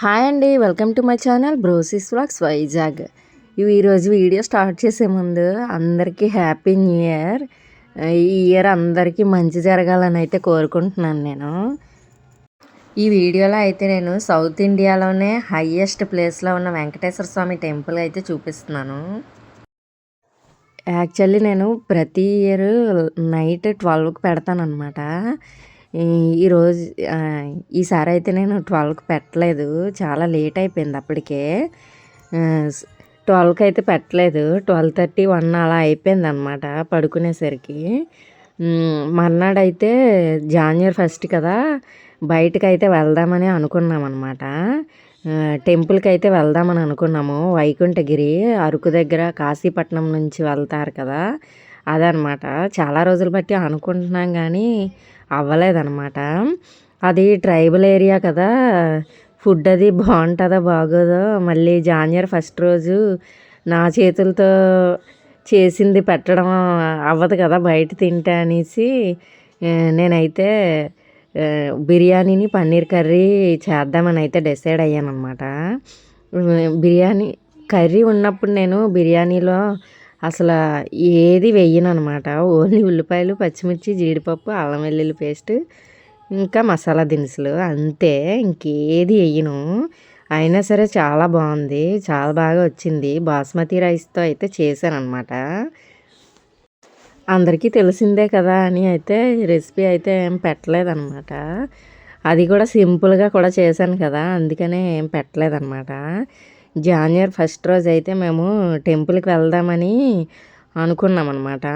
Hi అండి welcome to my channel brosis vlogs Vizag. ఇవి ఈరోజు వీడియో స్టార్ట్ చేసే ముందు అందరికీ హ్యాపీ న్యూ ఇయర్. ఈ ఇయర్ అందరికీ మంచి జరగాలని అయితే కోరుకుంటున్నాను నేను. ఈ వీడియోలో అయితే నేను సౌత్ ఇండియాలోనే హయ్యెస్ట్ ప్లేస్లో ఉన్న వెంకటేశ్వర స్వామి టెంపుల్ అయితే చూపిస్తున్నాను. యాక్చువల్లీ నేను ప్రతి ఇయర్ నైట్ ట్వెల్వ్కి పెడతాను అనమాట ఈరోజు ఈసారి అయితే నేను ట్వెల్వ్కి పెట్టలేదు. చాలా లేట్ అయిపోయింది అప్పటికే. ట్వెల్వ్కి అయితే పెట్టలేదు. ట్వెల్వ్ థర్టీ వన్ అలా అయిపోయింది అనమాట పడుకునేసరికి మర్నాడైతే జాన్వరి ఫస్ట్ కదా బయటకు అయితే వెళ్దామని అనుకున్నాం అనమాట టెంపుల్కి అయితే వెళ్దామని అనుకున్నాము. వైకుంఠగిరి అరకు దగ్గర కాశీపట్నం నుంచి వెళ్తారు కదా అదనమాట. చాలా రోజులు బట్టి అనుకుంటున్నాం కానీ అవ్వలేదన్నమాట. అది ట్రైబల్ ఏరియా కదా. ఫుడ్ అది బాగుంటుందో బాగోదో? మళ్ళీ జాన్వరి ఫస్ట్ రోజు నా చేతులతో చేసింది పెట్టడం అవ్వదు కదా బయట తింటే అనేసి నేనైతే బిర్యానీని పన్నీర్ కర్రీ చేద్దామని అయితే డిసైడ్ అయ్యాను అనమాట బిర్యానీ కర్రీ ఉన్నప్పుడు నేను బిర్యానీలో అసలు ఏది వెయ్యను అనమాట ఓన్లీ ఉల్లిపాయలు పచ్చిమిర్చి జీడిపప్పు అల్లం వెల్లుల్లి పేస్ట్ ఇంకా మసాలా దినుసులు అంతే. ఇంకేది వెయ్యను. అయినా సరే చాలా బాగుంది. చాలా బాగా వచ్చింది. బాస్మతి రైస్తో అయితే చేశాను అందరికీ తెలిసిందే కదా అని అయితే రెసిపీ అయితే ఏం పెట్టలేదన్నమాట అది కూడా సింపుల్గా కూడా చేశాను కదా. అందుకనే ఏం పెట్టలేదన్నమాట జాన్వరి ఫస్ట్ రోజు అయితే మేము టెంపుల్కి వెళ్దామని అనుకున్నాం అనమాట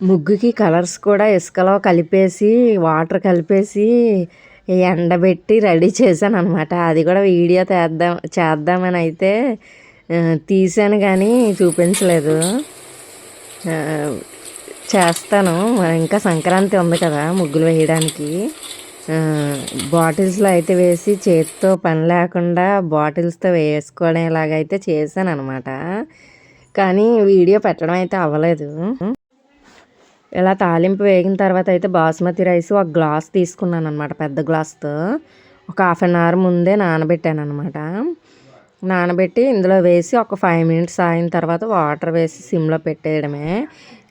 ముగ్గుకి కలర్స్ కూడా ఇసుకలో కలిపేసి వాటర్ కలిపేసి ఎండబెట్టి రెడీ చేశాను అనమాట అది కూడా వీడియో చేద్దాం చేద్దామని అయితే తీసాను కానీ చూపించలేదు. చేస్తాను. ఇంకా సంక్రాంతి ఉంది కదా ముగ్గులు వేయడానికి. బాటిల్స్లో అయితే వేసి చేతితో పని లేకుండా బాటిల్స్తో వేసుకునేలాగైతే చేశాను అనమాట కానీ వీడియో పెట్టడం అయితే అవ్వలేదు. ఇలా తాలింపు వేగిన తర్వాత అయితే బాస్మతి రైస్ ఒక గ్లాస్ తీసుకున్నాను అనమాట పెద్ద గ్లాస్తో. ఒక హాఫ్ అన్ అవర్ ముందే నానబెట్టాను అనమాట నానబెట్టి ఇందులో వేసి ఒక ఫైవ్ మినిట్స్ అయిన తర్వాత వాటర్ వేసి సిమ్లో పెట్టేయడమే.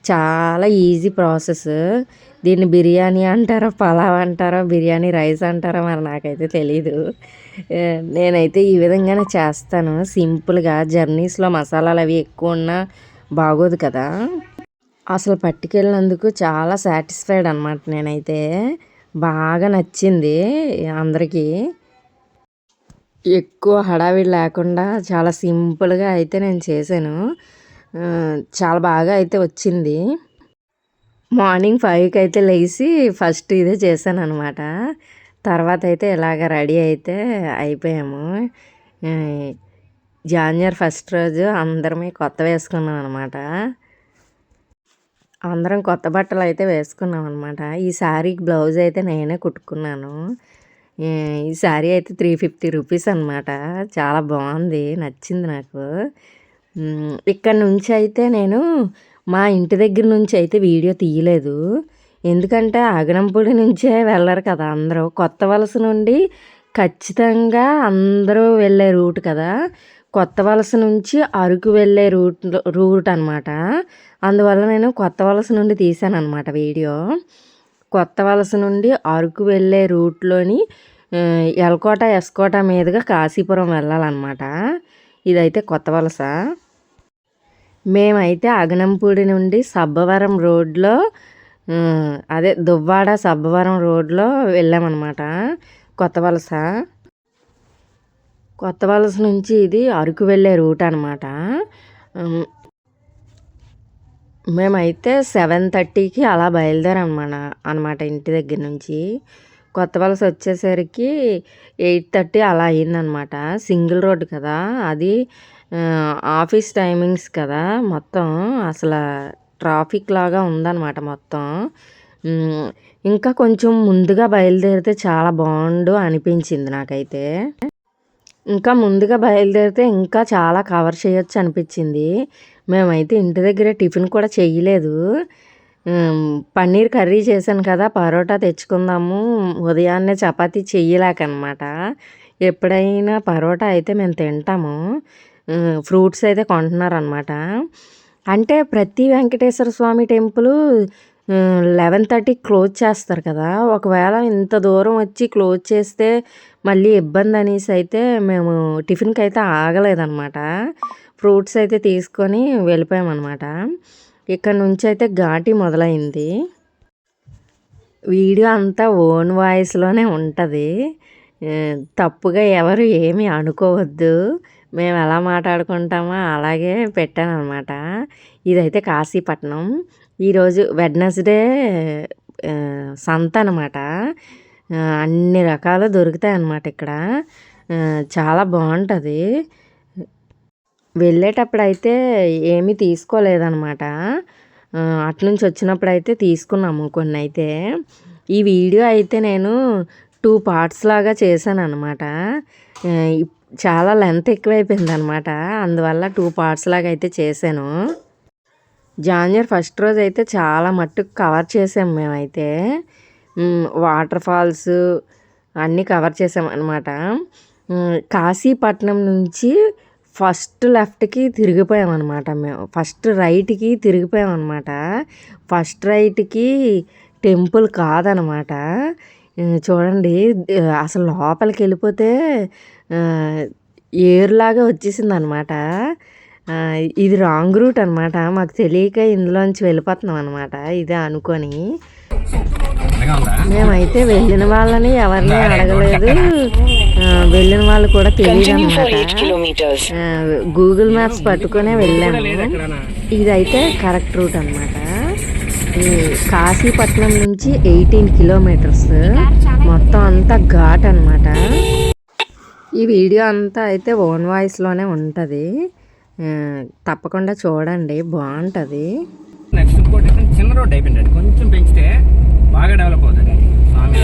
చాలా ఈజీ ప్రాసెస్. దీన్ని బిర్యానీ అంటారో పలావ్ అంటారో బిర్యానీ రైస్ అంటారో మరి నాకైతే తెలీదు. నేనైతే ఈ విధంగానే చేస్తాను. సింపుల్గా జర్నీస్లో మసాలాలు అవి ఎక్కువ ఉన్నా బాగోదు కదా. అసలు పట్టుకెళ్ళినందుకు చాలా సాటిస్ఫైడ్ అనమాట నేనైతే. బాగా నచ్చింది అందరికీ. ఎక్కువ హడావిడి లేకుండా చాలా సింపుల్గా అయితే నేను చేశాను. చాలా బాగా అయితే వచ్చింది. మార్నింగ్ ఫైవ్కి అయితే లేచి ఫస్ట్ ఇదే చేశాను అనమాట తర్వాత అయితే ఇలాగ రెడీ అయితే అయిపోయాము. జాన్వరి ఫస్ట్ రోజు అందరమే కొత్త వేసుకున్నాం అనమాట అందరం కొత్త బట్టలు అయితే వేసుకున్నాం అనమాట ఈ శారీకి బ్లౌజ్ అయితే నేనే కుట్టుకున్నాను. ఈ శారీ అయితే త్రీ ఫిఫ్టీ రూపీస్ అనమాట చాలా బాగుంది నచ్చింది నాకు. ఇక్కడ నుంచి అయితే నేను మా ఇంటి దగ్గర నుంచి అయితే వీడియో తీయలేదు. ఎందుకంటే అగనంపూడి నుంచే వెళ్ళరు కదా అందరూ. కొత్త వలస నుండి ఖచ్చితంగా అందరూ వెళ్ళే రూట్ కదా. కొత్త వలస నుంచి అరకు వెళ్ళే రూట్ రూట్ అనమాట అందువల్ల నేను కొత్త వలస నుండి తీసాను అనమాట వీడియో. కొత్త వలస నుండి అరకు వెళ్ళే రూట్లోని ఎల్కోట ఎస్కోట మీదుగా కాశీపురం వెళ్ళాలన్నమాట. ఇదైతే కొత్త వలస. మేమైతే అగనంపూడి నుండి సబ్బవరం రోడ్లో అదే దువ్వాడ సబ్బవరం రోడ్లో వెళ్ళామన్నమాట. కొత్త వలస. కొత్త వలస నుంచి ఇది అరకు వెళ్ళే రూట్ అనమాట మేమైతే సెవెన్ థర్టీకి అలా బయలుదేరమాట అనమాట ఇంటి దగ్గర నుంచి. కొత్త వలస వచ్చేసరికి ఎయిట్ థర్టీ అలా అయిందనమాట సింగిల్ రోడ్ కదా అది ఆఫీస్ టైమింగ్స్ కదా మొత్తం అసలు ట్రాఫిక్ లాగా ఉందన్నమాట మొత్తం. ఇంకా కొంచెం ముందుగా బయలుదేరితే చాలా బాగుండు అనిపించింది నాకైతే. ఇంకా ముందుగా బయలుదేరితే ఇంకా చాలా కవర్ చేయొచ్చు అనిపించింది. మేమైతే ఇంటి దగ్గర టిఫిన్ కూడా చేయలేదు. పన్నీర్ కర్రీ చేశాను కదా పరోటా తెచ్చుకుందాము ఉదయాన్నే చపాతీ చెయ్యలేకనమాట ఎప్పుడైనా పరోటా అయితే మేము తింటాము. ఫ్రూట్స్ అయితే కొంటున్నారనమాట అంటే ప్రతి వెంకటేశ్వర స్వామి టెంపుల్ లెవెన్ థర్టీకి క్లోజ్ చేస్తారు కదా. ఒకవేళ ఇంత దూరం వచ్చి క్లోజ్ చేస్తే మళ్ళీ ఇబ్బంది అనేసి అయితే మేము టిఫిన్కి అయితే ఆగలేదన్నమాట. ఫ్రూట్స్ అయితే తీసుకొని వెళ్ళిపోయామన్నమాట. ఇక్కడ నుంచి అయితే ఘాటి మొదలైంది. వీడియో అంతా ఓన్ వాయిస్లోనే ఉంటుంది. తప్పుగా ఎవరు ఏమీ అనుకోవద్దు. మేము ఎలా మాట్లాడుకుంటామో అలాగే పెట్టాను అనమాట ఇదైతే కాశీపట్నం. ఈరోజు వెడ్నెస్డే సంత అనమాట అన్ని రకాలు దొరుకుతాయి అన్నమాట ఇక్కడ చాలా బాగుంటుంది. వెళ్ళేటప్పుడు అయితే ఏమీ తీసుకోలేదన్నమాట. అట్నుంచి వచ్చినప్పుడు అయితే తీసుకున్నాము కొన్ని అయితే ఈ వీడియో అయితే నేను టూ పార్ట్స్ లాగా చేశాను అనమాట చాలా లెంత్ ఎక్కువైపోయింది అనమాట అందువల్ల టూ పార్ట్స్ లాగా అయితే చేశాను. జాన్యర్ ఫస్ట్ రోజు అయితే చాలా మట్టుకు కవర్ చేసాం మేమైతే. వాటర్ ఫాల్స్ అన్నీ కవర్ చేసాం అనమాట కాశీపట్నం నుంచి ఫస్ట్ లెఫ్ట్కి తిరిగిపోయామన్నమాట మేము. ఫస్ట్ రైట్కి తిరిగిపోయాం అనమాట ఫస్ట్ రైట్కి టెంపుల్ కాదనమాట. చూడండి అసలు లోపలికి వెళ్ళిపోతే ఏరులాగా వచ్చేసింది అనమాట ఇది రాంగ్ రూట్ అనమాట. మాకు తెలియక ఇందులోంచి వెళ్ళిపోతున్నాం అనమాట. ఇదే అనుకొని. మేమైతే వెళ్ళిన వాళ్ళని ఎవరిని అడగలేదు. వెళ్ళిన వాళ్ళు కూడా తెలియదు అనమాట. గూగుల్ మ్యాప్స్ పట్టుకునే వెళ్ళాము. ఇదైతే కరెక్ట్ రూట్ అనమాట. కాశీపట్నం నుంచి ఎయిటీన్ కిలోమీటర్స్. మొత్తం అంతా ఘాట్ అనమాట ఈ వీడియో అంతా అయితే ఓన్ వాయిస్లోనే ఉంటుంది. తప్పకుండా చూడండి బాగుంటుంది. నెక్స్ట్ ఇంకోటి చిన్న రోడ్ అయిపోయింది కొంచెం పెంచితే బాగా డెవలప్ అవుతుంది. అది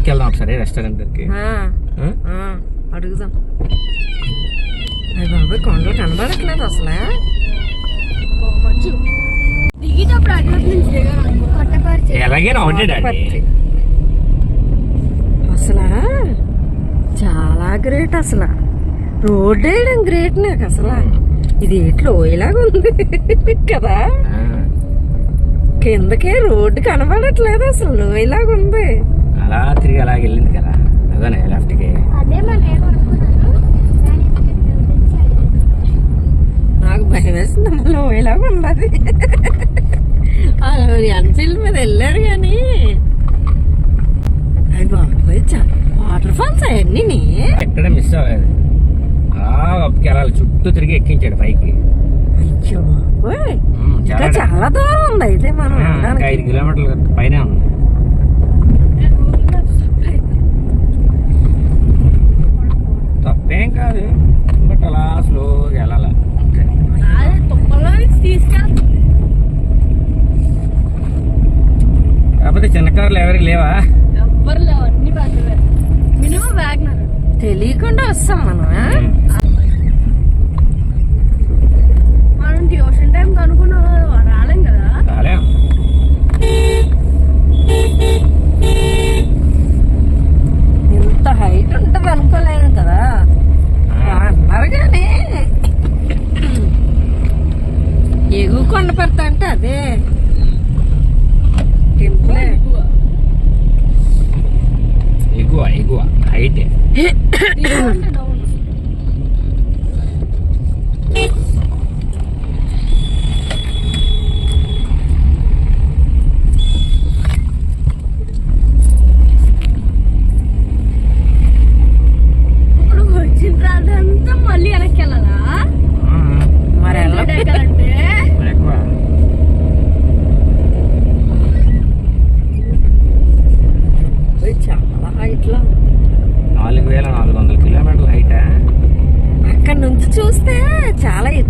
వెనక్కి వెళ్దాం ఒకసారి రెస్టారెంట్ దగ్గరికి అడుగుదాం. కొండలు కనబడట్లేదు అసలు. ఎలాగైనా. అసలు? చాలా గ్రేట్ అసలు. రోడ్ వేయడం గ్రేట్ నాకు అసలు. ఇది ఎట్లో ఇలాగా ఉంది కదా. కిందకే రోడ్డు కనబడట్లేదు అసలు లోయలాగా ఉంది. అలా తిరిగి అలాగ వెళ్ళింది కదా. అదే లెఫ్ట్కి నాకు భయం వేస్తుంది అమ్మ లోయలాగా ఉన్నది. ఎన్ఫీల్డ్ మీద వెళ్ళారు కానీ. వాటర్ ఫాల్స్ అవన్నీ ఎక్కడ మిస్ అవ్వలేదు. అలా వెళ్ళాలి. చుట్టూ తిరిగి ఎక్కించాడు పైకి. అయ్యో చాలా దూరం ఉంది అయితే మనం ఐదు కిలోమీటర్ల పైన ఉంది. తప్పేం కాదు బట్ అలా స్లోగా వెళ్ళాలి. కాకపోతే చిన్న కార్లు ఎవరికి లేవా? తెలియకుండా వస్తాం మనం? మనం ట్యూషన్ టైం కనుక్కున్నా రాలేం కదా? రాలే. ఇంత హైట్ ఉంటుంది అనుకోలేను కదా.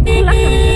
好了。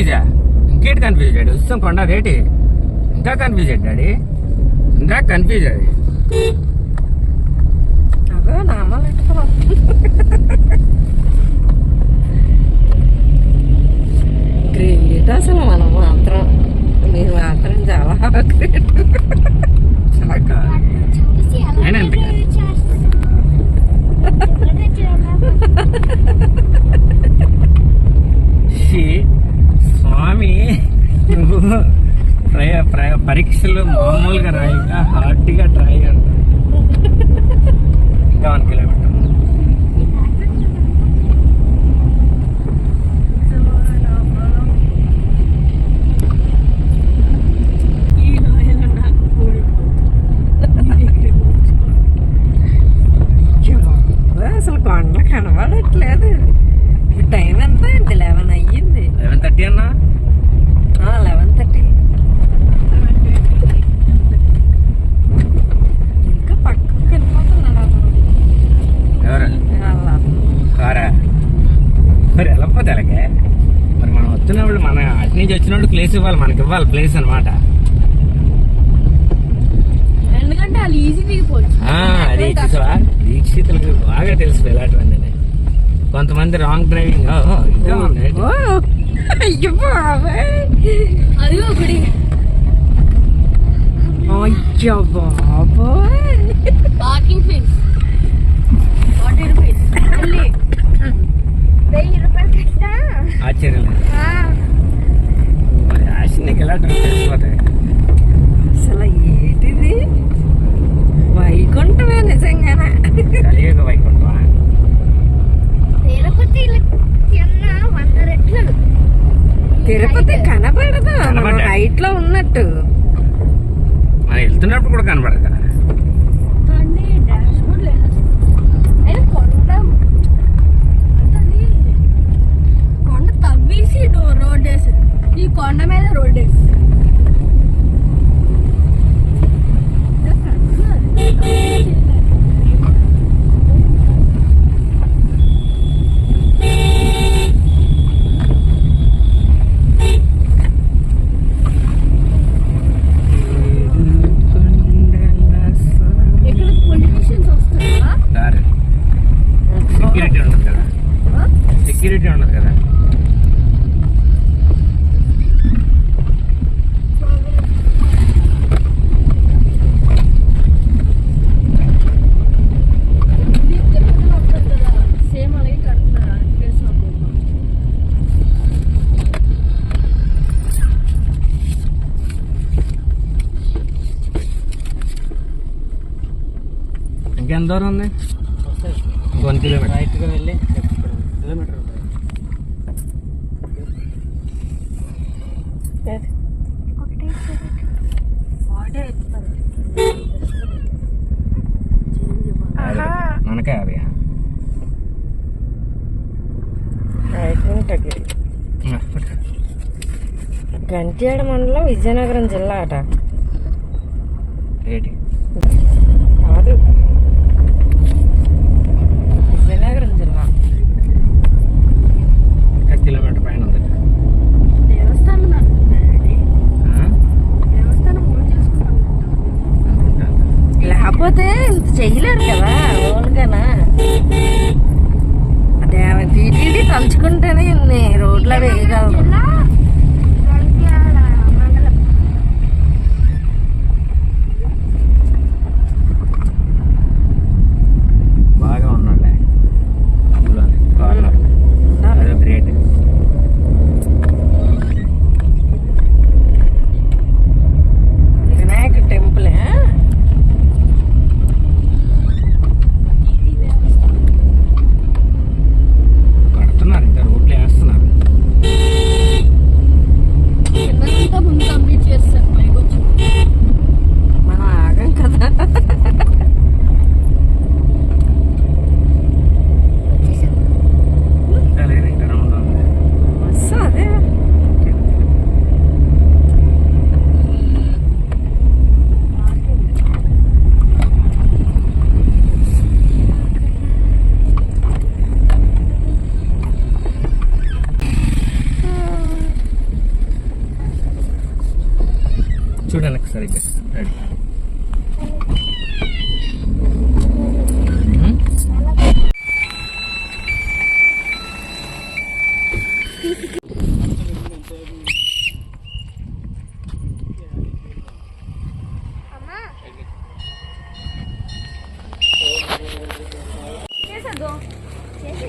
కన్ఫ్యూజా? ఇంకేటి కన్ఫ్యూజ్ డాడీ? వస్తాం కొండ రేటి. ఇంకా కన్ఫ్యూజ్ డాడీ? ఇంకా కన్ఫ్యూజ్ అది. గ్రేట్ అసలు మనం మాత్రం మీరు మాత్రం చాలా గ్రేట్. షీ, స్వామి నువ్వు ప్రయ ప్రయ పరీక్షలు మామూలుగా రాయిగా హార్డ్గా ట్రై అంట ఇంకా వన్ కిలోమీటర్ అసలు కొండ కనబడట్లేదు టైం ఎంత అయింది లెవెన్ అయ్యింది లెవెన్ థర్టీ అన్నా లెవెన్ థర్టీ ఇంకా పక్కకి వెళ్ళిపోతున్నాడు అతను ఎవరు అలా. కారా మరి ఎలా పోతే అలాగే మరి మనం వస్తున్నప్పుడు మన అటు నుంచి వచ్చినప్పుడు ప్లేస్ ఇవ్వాలి ప్లేస్ అనమాట ఎందుకంటే వాళ్ళు ఈజీ దిగిపోవచ్చు అది చూసావా? దీక్షితులకు బాగా తెలుసు ఇలాంటివన్నీ. కొంతమంది రాంగ్ డ్రైవింగ్ అయ్యో బాబాయ్. పార్కింగ్ ఫీస్ ఫార్టీ రూపీస్ వెయ్యి రూపాయలు ఆశ్చర్యం. ఆశ నీకు ఎలా తెలిసిపోతాయి అసలు ఏంటిది? వైకుంఠమే నిజంగానే. కలియుగ వైకుంఠమా? తిరుపతి వంద రెట్లు. తిరుపతి కనపడదు మనం. హైట్లో ఉన్నట్టు. మనం వెళ్తున్నప్పుడు కూడా కనబడదు? కదా కానీ డాష్ బోర్డ్ లేదు. అయినా కొండ తవ్వేసి రోడ్ వేసారు ఈ కొండ మీద రోడ్ వేసి ఇక్కడ పొలిటీషియన్స్ వస్తారా దారి సెక్యూరిటీ ఉండదు కదా సెక్యూరిటీ ఉండదు కదా సేమ్ అలాగే కడుతున్నారు వెంకటేశ్వర బొమ్మ ఇంకెంత దూరం ఉంది? One kilometre. రైట్గా వెళ్ళి కిలోమీటర్ మనకే అవి గంట్యాడ మండలం విజయనగరం జిల్లా అట ఏంటి కాదు విజయనగరం జిల్లా ఇంకా కిలోమీటర్ పైన ఉంది దేవస్థానం అంటున్నారండి ఆ? దేవస్థానం ఓన్ చేసుకుంటాం అనుకుంటా. లేకపోతే ఇంత చెయ్యలేరు కదా ఓన్గానా అదే టీటీడీ తలుచుకుంటేనే ఇన్ని రోడ్ల వేయగలరు జిల్లా నంద్యాల మండలం బాగా ఉన్నాడులే అందులో కార్లో ఉండాలి. అదో గ్రేట్ వినాయక టెంపుల్ కడుతున్నారు ఇంకా రోడ్లు వేస్తున్నారు ఒకసారి ఎక్కేస్తాను రెడీ చేసేద్దాం చేసి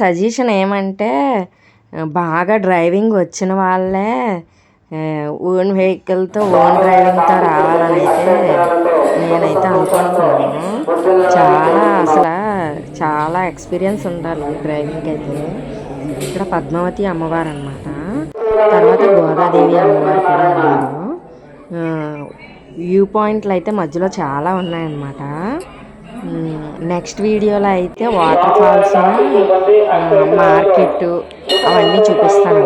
సజెషన్ ఏమంటే బాగా డ్రైవింగ్ వచ్చిన వాళ్ళే ఓన్ వెహికల్తో ఓన్ డ్రైవింగ్తో రావాలని అయితే నేనైతే అనుకుంటున్నాను. చాలా అసలు చాలా ఎక్స్పీరియన్స్ ఉండాలి డ్రైవింగ్ అయితే. ఇక్కడ పద్మావతి అమ్మవారు అనమాట తర్వాత గోదాదేవి అమ్మవారు కూడా ఉన్నారు. వ్యూ పాయింట్లు అయితే మధ్యలో చాలా ఉన్నాయన్నమాట. నెక్స్ట్ వీడియోలో అయితే వాటర్ ఫాల్స్ మార్కెట్ అవన్నీ చూపిస్తాను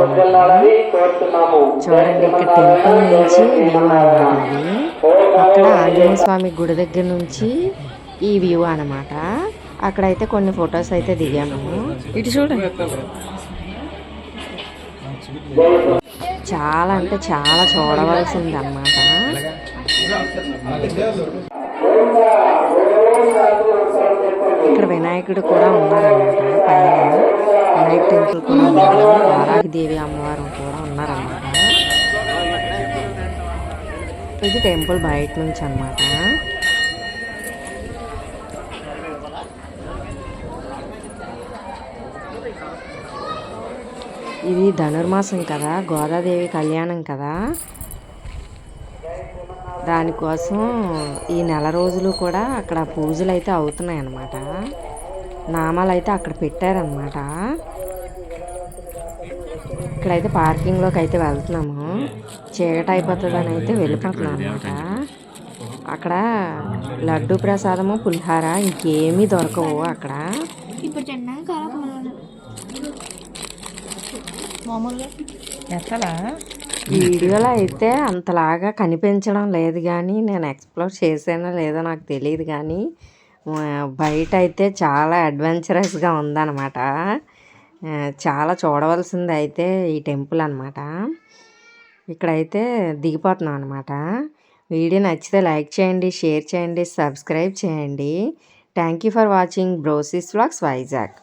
చూడండి ఇక్కడ టెంపుల్ నుంచి వ్యూ అక్కడ ఆంజనేయ స్వామి గుడి దగ్గర నుంచి ఈ వ్యూ అనమాట అక్కడైతే కొన్ని ఫొటోస్ అయితే దిగాము. ఇటు చూడండి. చాలా అంటే చాలా చూడవలసింది అన్నమాట ఇక్కడ వినాయకుడు కూడా ఉన్నారన్నమాట. పైన వినాయక టెంపుల్ కూడా ఉన్నారు వారాహిదేవి అమ్మవారు కూడా ఉన్నారన్నమాట. ఇది టెంపుల్ బయట నుంచి అన్నమాట. ఇది ధనుర్మాసం కదా గోదాదేవి కళ్యాణం కదా. దానికోసం ఈ నెల రోజులు కూడా అక్కడ పూజలు అయితే అవుతున్నాయి అన్నమాట నామాలు అయితే అక్కడ పెట్టారనమాట ఇక్కడైతే పార్కింగ్లోకి అయితే వెళ్తున్నాము. చీకటి అయిపోతుందని అయితే వెళ్ళిపోతున్నాం అనమాట అక్కడ లడ్డు ప్రసాదము పులిహార ఇంకేమీ దొరకవు అక్కడ. ఇప్పుడు ఈ వీడియోలో అయితే అంతలాగా కనిపించడం లేదు కానీ నేను ఎక్స్ప్లోర్ చేసానో లేదో నాకు తెలియదు కానీ బయట అయితే చాలా అడ్వెంచరస్గా ఉందన్నమాట. చాలా చూడవలసింది అయితే ఈ టెంపుల్ అనమాట ఇక్కడైతే దిగిపోతున్నాం అనమాట వీడియో నచ్చితే లైక్ చేయండి షేర్ చేయండి సబ్స్క్రైబ్ చేయండి. Thank you for watching brosis vlogs Vizag.